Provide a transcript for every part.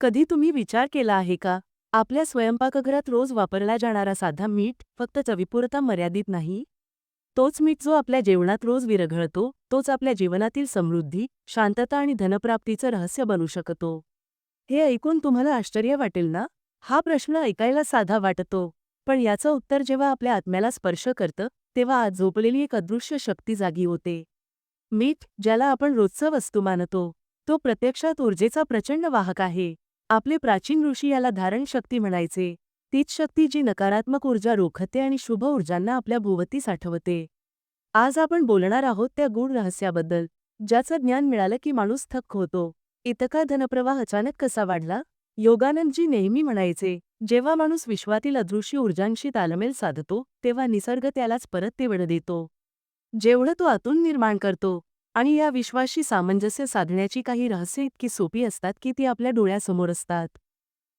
कधी तुम्ही विचार केला आहे का? आपल्या स्वयंपाकघरात रोज वापरला जाणारा साधा मीठ फक्त चवीपुरता मर्यादित नाही? तोच मीठ जो आपल्या जेवणात रोज विरघळतो तोच आपल्या जीवनातील समृद्धी शांतता आणि धनप्राप्तीचं रहस्य बनू शकतो. हे ऐकून तुम्हाला आश्चर्य वाटेल ना? हा प्रश्न ऐकायला साधा वाटतो. पण याचं उत्तर जेव्हा आपल्या आत्म्याला स्पर्श करतं तेव्हा आज झोपलेली एक अदृश्य शक्ती जागी होते. मीठ ज्याला आपण रोजचं वस्तू मानतो तो प्रत्यक्षात ऊर्जेचा प्रचंड वाहक आहे. आपले प्राचीन ऋषी याला धारण शक्ती म्हणायचे. तीच शक्ती जी नकारात्मक ऊर्जा रोखते आणि शुभ ऊर्जांना आपल्या भोवती साठवते. आज आपण बोलणार आहोत त्या गूढ रहस्याबद्दल ज्याचं ज्ञान मिळालं की माणूस थक्क होतो. इतका धनप्रवाह अचानक कसा वाढला? योगानंदजी नेहमी म्हणायचे जेव्हा माणूस विश्वातील अदृश्य ऊर्जांशी तालमेल साधतो तेव्हा निसर्ग त्यालाच परत तेवढं देतो जेवढं तो आतून निर्माण करतो आणि या विश्वाशी सामंजस्य साधण्याची काही रहस्य इतकी सोपी असतात की ती आपल्या डोळ्यासमोर असतात.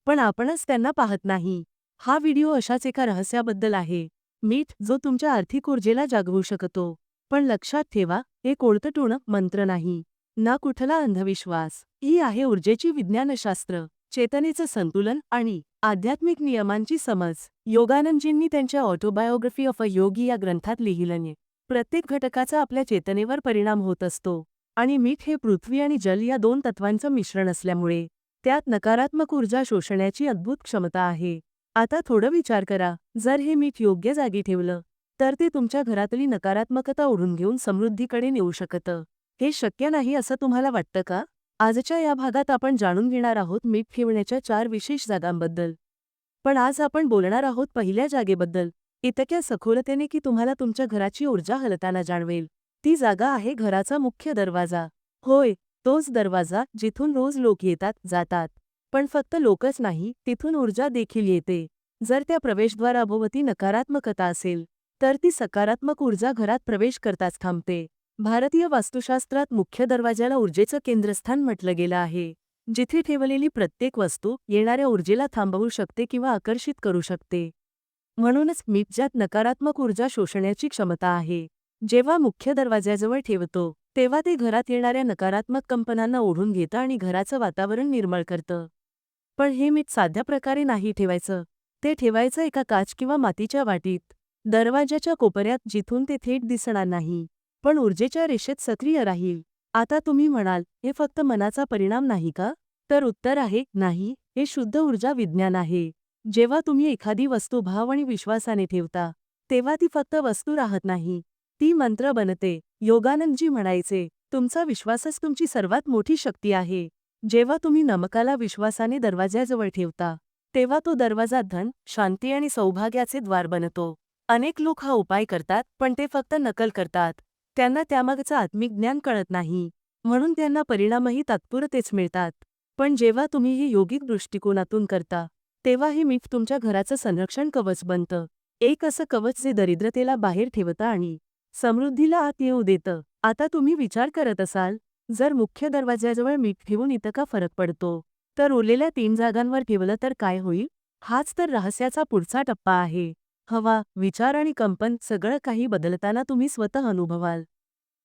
पण आपणच त्यांना पाहत नाही. हा व्हिडिओ अशाच एका रहस्याबद्दल आहे. मीठ जो तुमच्या आर्थिक ऊर्जेला जागवू शकतो. पण लक्षात ठेवा हे कोणतं मंत्र नाही. ना कुठला अंधविश्वास. ही आहे ऊर्जेची विज्ञानशास्त्र. चेतनेचं संतुलन आणि आध्यात्मिक नियमांची समज. योगानंदजींनी त्यांच्या ऑटोबायोग्राफी ऑफ अ योगी या ग्रंथात लिहिलंय. प्रत्येक घटकाचा आपल्या चेतनेवर परिणाम होत असतो. आणि मीठ हे पृथ्वी आणि जल या दोन तत्वांचं मिश्रण असल्यामुळे त्यात नकारात्मक ऊर्जा शोषण्याची अद्भुत क्षमता आहे. आता थोडं विचार करा जर हे मीठ योग्य जागी ठेवलं तर ते तुमच्या घरातली नकारात्मकता ओढून घेऊन समृद्धीकडे नेऊ शकतं. हे शक्य नाही असं तुम्हाला वाटतं का? आजच्या या भागात आपण जाणून घेणार आहोत मीठ ठेवण्याच्या चार विशेष जागांबद्दल. पण आज आपण बोलणार आहोत पहिल्या जागेबद्दल. इतक्या सखोलतेने की तुम्हाला तुमच्या घराची ऊर्जा हलताना जाणवेल. ती जागा आहे घराचा मुख्य दरवाजा. होय तोच दरवाजा जिथून रोज लोक येतात जातात. पण फक्त लोकच नाही तिथून ऊर्जा देखील येते. जर त्या प्रवेशद्वाराभोवती नकारात्मकता असेल तर ती सकारात्मक ऊर्जा घरात प्रवेश करताच थांबते. भारतीय वास्तुशास्त्रात मुख्य दरवाजाला ऊर्जेचं केंद्रस्थान म्हटलं गेलं आहे. जिथे ठेवलेली प्रत्येक वस्तू येणाऱ्या ऊर्जेला थांबवू शकते किंवा आकर्षित करू शकते. म्हणूनच मीठ ज्यात नकारात्मक ऊर्जा शोषण्याची क्षमता आहे. जेव्हा मुख्य दरवाज्याजवळ ठेवतो तेव्हा ते घरात येणाऱ्या नकारात्मक कंपनांना ओढून घेतं आणि घराचं वातावरण निर्मळ करतं. पण हे मीठ साध्या प्रकारे नाही ठेवायचं. ते ठेवायचं एका काच किंवा मातीच्या वाटीत दरवाजाच्या कोपऱ्यात जिथून ते थेट दिसणार नाही. पण ऊर्जेच्या रेषेत सक्रिय राहील. आता तुम्ही म्हणाल हे फक्त मनाचा परिणाम नाही का? तर उत्तर आहे नाही. हे शुद्ध ऊर्जा विज्ञान आहे. जेव्हा तुम्ही एखादी वस्तू भाव आणि विश्वासाने ठेवता तेव्हा ती फक्त वस्तू राहत नाही. ती मंत्र बनते. योगानंदजी म्हणायचे तुमचा विश्वासच तुमची सर्वात मोठी शक्ती आहे. जेव्हा तुम्ही नमकाला विश्वासाने दरवाज्याजवळ ठेवता तेव्हा तो दरवाजा धन शांती आणि सौभाग्याचे द्वार बनतो. अनेक लोक हा उपाय करतात पण ते फक्त नकल करतात. त्यांना त्यामागचं आत्मिक ज्ञान कळत नाही. म्हणून त्यांना परिणामही तात्पुरतेच मिळतात. पण जेव्हा तुम्ही हे योगिक दृष्टिकोनातून करता तेव्हा हे मीठ तुमच्या घराचं संरक्षण कवच बनतं. एक असं कवच जे दरिद्रतेला बाहेर ठेवतं आणि समृद्धीला आत येऊ देतं. आता तुम्ही विचार करत असाल जर मुख्य दरवाज्याजवळ मीठ ठेवून इतका फरक पडतो? तर उरलेल्या तीन जागांवर ठेवलं तर काय होईल? हाच तर रहस्याचा पुढचा टप्पा आहे. हवा विचार आणि कंपन सगळं काही बदलताना तुम्ही स्वतः अनुभवाल.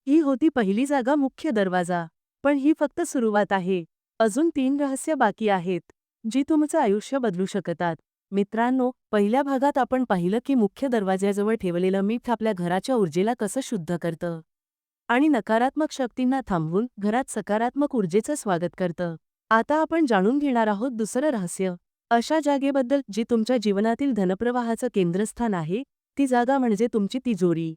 ही होती पहिली जागा मुख्य दरवाजा. पण ही फक्त सुरुवात आहे. अजून तीन रहस्य बाकी आहेत. जी तुमचं आयुष्य बदलू शकतात. मित्रांनो पहिल्या भागात आपण पाहिलं की मुख्य दरवाज्याजवळ ठेवलेलं मीठ आपल्या घराच्या ऊर्जेला कसं शुद्ध करतं? आणि नकारात्मक शक्तींना थांबवून घरात सकारात्मक ऊर्जेचं स्वागत करतं. आता आपण जाणून घेणार आहोत दुसरं रहस्य. अशा जागेबद्दल जी तुमच्या जीवनातील धनप्रवाहाचं केंद्रस्थान आहे ती जागा म्हणजे तुमची तिजोरी.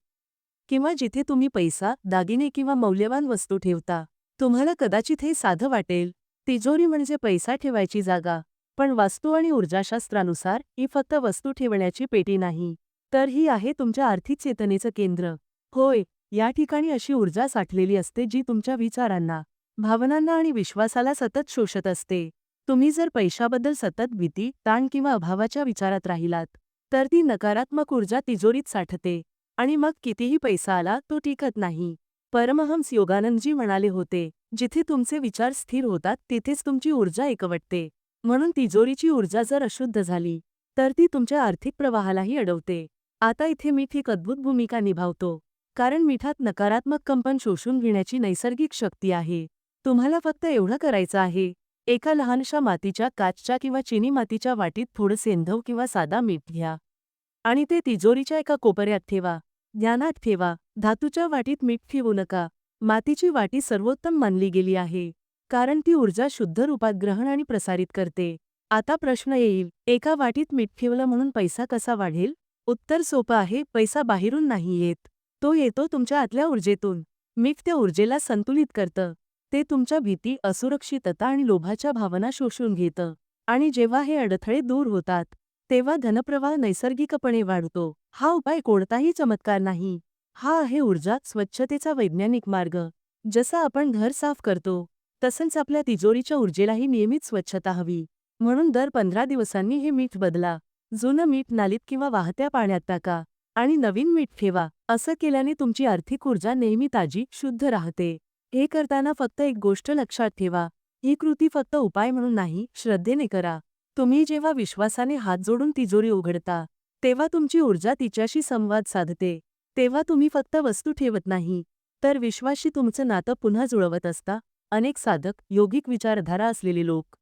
किंवा जिथे तुम्ही पैसा दागिने किंवा मौल्यवान वस्तू ठेवता. तुम्हाला कदाचित हे साधं वाटेल. तिजोरी म्हणजे पैसा ठेवायची जागा पण वास्तू आणि ऊर्जाशास्त्रानुसार ही फक्त वस्तू ठेवण्याची पेटी नाही तर ही आहे तुमच्या आर्थिक चेतनेचं केंद्र. होय या ठिकाणी अशी ऊर्जा साठलेली असते जी तुमच्या विचारांना भावनांना आणि विश्वासाला सतत शोषत असते. तुम्ही जर पैशाबद्दल सतत भीती ताण किंवा अभावाच्या विचारात राहिलात तर ती नकारात्मक ऊर्जा तिजोरीत साठते आणि मग कितीही पैसा आला तो टिकत नाही. परमहंस योगानंदजी म्हणाले होते जिथे तुमचे विचार स्थिर होतात तिथेच तुमची ऊर्जा एकवटते. म्हणून तिजोरीची ऊर्जा जर अशुद्ध झाली तर ती तुमच्या आर्थिक प्रवाहालाही अडवते. आता इथे मीठ एक अद्भुत भूमिका निभावतो. कारण मिठात नकारात्मक कंपन शोषून घेण्याची नैसर्गिक शक्ती आहे. तुम्हाला फक्त एवढं करायचं आहे. एका लहानशा मातीच्या काचच्या किंवा चिनी मातीच्या वाटीत थोडं सेंधव किंवा साधा मीठ घ्या. आणि ते तिजोरीच्या एका कोपऱ्यात ठेवा. ध्यानात ठेवा. धातूच्या वाटीत मीठ ठेवू नका. मातीची वाटी सर्वोत्तम मानली गेली आहे. कारण ती ऊर्जा शुद्ध रूपात ग्रहण आणि प्रसारित करते. आता प्रश्न येईल एका वाटीत मीठ ठेवलं म्हणून पैसा कसा वाढेल? उत्तर सोपं आहे पैसा बाहेरून नाही येत. तो येतो तुमच्या आतल्या ऊर्जेतून. मीठ त्या ऊर्जेला संतुलित करतं. ते तुमच्या भीती असुरक्षितता आणि लोभाच्या भावना शोषून घेतं. आणि जेव्हा हे अडथळे दूर होतात तेव्हा धनप्रवाह नैसर्गिकपणे वाढतो. हा उपाय कोणताही चमत्कार नाही. हा आहे ऊर्जा स्वच्छतेचा वैज्ञानिक मार्ग. जसा आपण घर साफ करतो तसंच आपल्या तिजोरीच्या ऊर्जेलाही नियमित स्वच्छता हवी. म्हणून दर पंधरा दिवसांनी हे मीठ बदला. जुनं मीठ नालीत किंवा वाहत्या पाण्यात टाका आणि नवीन मीठ ठेवा. असं केल्याने तुमची आर्थिक ऊर्जा नेहमी ताजी शुद्ध राहते. हे करताना फक्त एक गोष्ट लक्षात ठेवा. ही कृती फक्त उपाय म्हणून नाही श्रद्धेने करा. तुम्ही जेव्हा विश्वासाने हात जोडून तिजोरी उघडता तेव्हा तुमची ऊर्जा तिच्याशी संवाद साधते. तेव्हा तुम्ही फक्त वस्तू ठेवत नाही. तर विश्वाशी तुमचं नातं पुन्हा जुळवत असता अनेक साधक योगिक विचारधारा असलेले लोक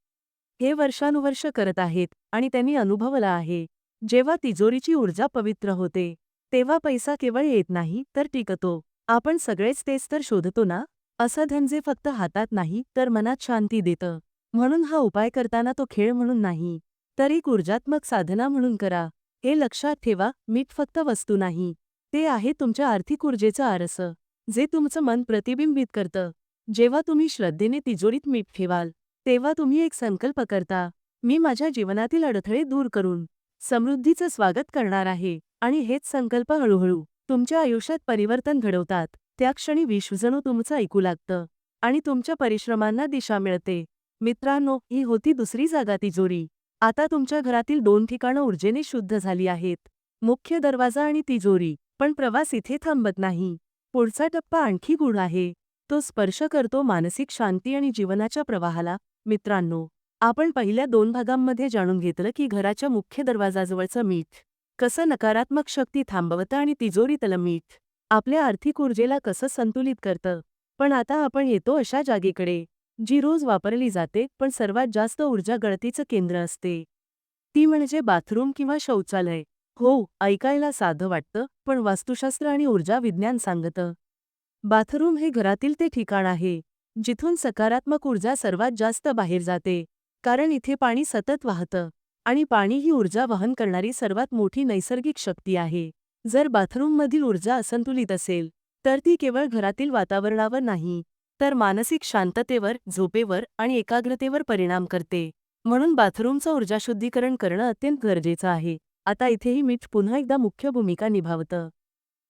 हे वर्षानुवर्ष करत आहेत आणि त्यांनी अनुभवला आहे. जेव्हा तिजोरीची ऊर्जा पवित्र होते तेव्हा पैसा केवळ येत नाही तर टिकतो. आपण सगळेच तेच तर शोधतो ना? असं धन जे फक्त हातात नाही तर मनात शांती देतं. म्हणून हा उपाय करताना तो खेळ म्हणून नाही. तर एक ऊर्जात्मक साधना म्हणून करा. हे लक्षात ठेवा मीठ फक्त वस्तू नाही. ते आहे तुमच्या आर्थिक ऊर्जेचं आरसं जे तुमचं मन प्रतिबिंबित करतं. जेव्हा तुम्ही श्रद्धेने तिजोरीत मीठ ठेवाल तेव्हा तुम्ही एक संकल्प करता मी माझ्या जीवनातील अडथळे दूर करून समृद्धीचं स्वागत करणार आहे. आणि हेच संकल्प हळूहळू तुमच्या आयुष्यात परिवर्तन घडवतात. त्या क्षणी विश्वजणू तुमचं ऐकू लागतं आणि तुमच्या परिश्रमांना दिशा मिळते. मित्रांनो ही होती दुसरी जागा तिजोरी. आता तुमच्या घरातील दोन ठिकाणं ऊर्जेने शुद्ध झाली आहेत. मुख्य दरवाजा आणि तिजोरी पण प्रवास इथे थांबत नाही. पुढचा टप्पा आणखी गुण आहे. तो स्पर्श करतो मानसिक शांती आणि जीवनाच्या प्रवाहाला. मित्रांनो आपण पहिल्या दोन भागांमध्ये जाणून घेतलं की घराच्या मुख्य दरवाजाजवळचं मीठ कसं नकारात्मक शक्ती थांबवतं आणि तिजोरीतलं मीठ आपल्या आर्थिक ऊर्जेला कसं संतुलित करतं. पण आता आपण येतो अशा जागेकडे. जी रोज वापरली जाते पण सर्वात जास्त ऊर्जा गळतीचं केंद्र असते. ती म्हणजे बाथरूम किंवा शौचालय. हो ऐकायला साधं वाटतं पण वास्तुशास्त्र आणि ऊर्जा विज्ञान सांगतं. बाथरूम हे घरातील ते ठिकाण आहे जिथून सकारात्मक ऊर्जा सर्वात जास्त बाहेर जाते कारण इथे पाणी सतत वाहतं आणि पाणी ही ऊर्जा वहन करणारी सर्वात मोठी नैसर्गिक शक्ती आहे. जर बाथरूममधील ऊर्जा असंतुलित असेल तर ती केवळ घरातील वातावरणावर नाही तर मानसिक शांततेवर झोपेवर आणि एकाग्रतेवर परिणाम करते. म्हणून बाथरूमचं ऊर्जा शुद्धीकरण करणं अत्यंत गरजेचं आहे. आता इथेही मीठ पुन्हा एकदा मुख्य भूमिका निभावतं.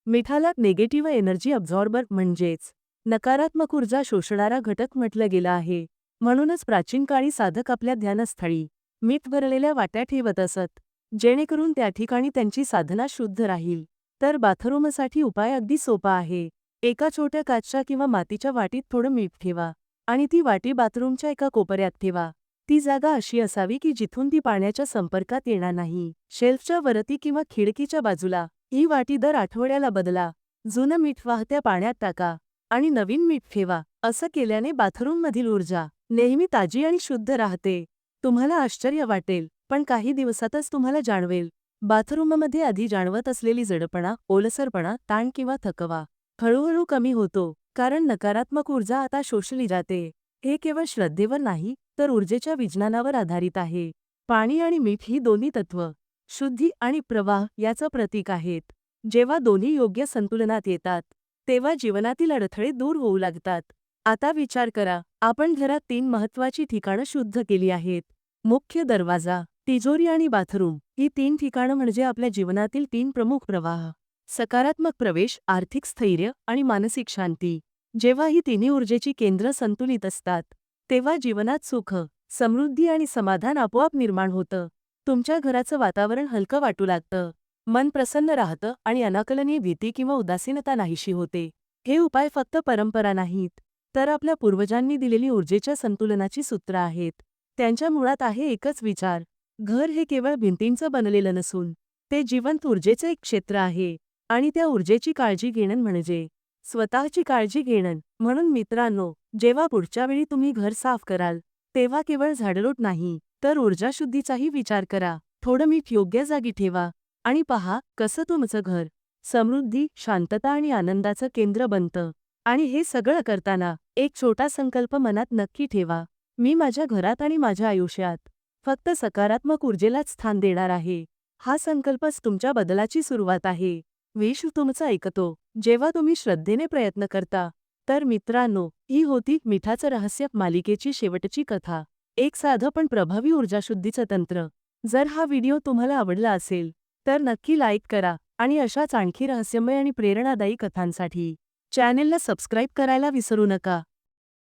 मिठाला नेगेटिव्ह एनर्जी अब्झॉर्बर म्हणजेच नकारात्मक ऊर्जा शोषणारा घटक म्हटलं गेलं आहे. म्हणूनच प्राचीन काळी साधक आपल्या ध्यानस्थळी मीठ भरलेल्या वाट्या ठेवत असत. जेणेकरून त्या ठिकाणी त्यांची साधना शुद्ध राहील. तर बाथरूमसाठी उपाय अगदी सोपा आहे. एका छोट्या काचच्या किंवा मातीच्या वाटीत थोडं मीठ ठेवा आणि ती वाटी बाथरूमच्या एका कोपऱ्यात ठेवा. ती जागा अशी असावी की जिथून ती पाण्याच्या संपर्कात येणार नाही. शेल्फच्या वरती किंवा खिडकीच्या बाजूला ही वाटी दर आठवड्याला बदला. जुनं मीठ वाहत्या पाण्यात टाका आणि नवीन मीठ ठेवा. असं केल्याने बाथरूममधील ऊर्जा नेहमी ताजी आणि शुद्ध राहते. तुम्हाला आश्चर्य वाटेल पण काही दिवसातच तुम्हाला जाणवेल. बाथरूममध्ये आधी जाणवत असलेली जडपणा ओलसरपणा ताण किंवा थकवा हळूहळू कमी होतो कारण नकारात्मक ऊर्जा आता शोषली जाते. हे केवळ श्रद्धेवर नाही तर ऊर्जेच्या विज्ञानावर आधारित आहे. पाणी आणि मीठ ही दोन्ही तत्व शुद्धी आणि प्रवाह याचं प्रतीक आहेत. जेव्हा दोन्ही योग्य संतुलनात येतात तेव्हा जीवनातील अडथळे दूर होऊ लागतात. आता विचार करा आपण घरात तीन महत्वाची ठिकाणं शुद्ध केली आहेत. मुख्य दरवाजा तिजोरी आणि बाथरूम ही तीन ठिकाणं म्हणजे आपल्या जीवनातील तीन प्रमुख प्रवाह. सकारात्मक प्रवेश आर्थिक स्थैर्य आणि मानसिक शांती. जेव्हा ही तिन्ही ऊर्जेची केंद्र संतुलित असतात तेव्हा जीवनात सुख समृद्धी आणि समाधान आपोआप निर्माण होतं. तुमच्या घराचं वातावरण हलकं वाटू लागतं. मन प्रसन्न राहतं आणि अनाकलनीय भीती किंवा उदासीनता नाहीशी होते. हे उपाय फक्त परंपरा नाहीत तर आपल्या पूर्वजांनी दिलेली ऊर्जेच्या संतुलनाची सूत्र आहेत. त्यांच्या मुळात आहे एकच विचार घर हे केवळ भिंतींचं बनलेलं नसून ते जिवंत ऊर्जेचं एक क्षेत्र आहे. आणि त्या ऊर्जेची काळजी घेणं म्हणजे स्वतःची काळजी घेणं म्हणून मित्रांनो जेव्हा पुढच्या वेळी तुम्ही घर साफ कराल तेव्हा केवळ झाडलोट नाही तर ऊर्जाशुद्धीचाही विचार करा. थोडं मीठ योग्य जागी ठेवा आणि पहा कसं तुमचं घर समृद्धी शांतता आणि आनंदाचं केंद्र बनतं. आणि हे सगळं करताना एक छोटा संकल्प मनात नक्की ठेवा. मी माझ्या घरात आणि माझ्या आयुष्यात फक्त सकारात्मक ऊर्जेलाच स्थान देणार आहे. हा संकल्पच तुमच्या बदलाची सुरुवात आहे. विश्व तुमचं ऐकतो. जेव्हा तुम्ही श्रद्धेने प्रयत्न करता तर मित्रांनो ही होती मिठाचं रहस्य मालिकेची शेवटची कथा. एक साधं पण प्रभावी ऊर्जाशुद्धीचं तंत्र. जर हा व्हिडिओ तुम्हाला आवडला असेल तर नक्की लाईक करा आणि अशाच आणखी रहस्यमय आणि प्रेरणादायी कथांसाठी चॅनेलला सबस्क्राईब करायला विसरू नका.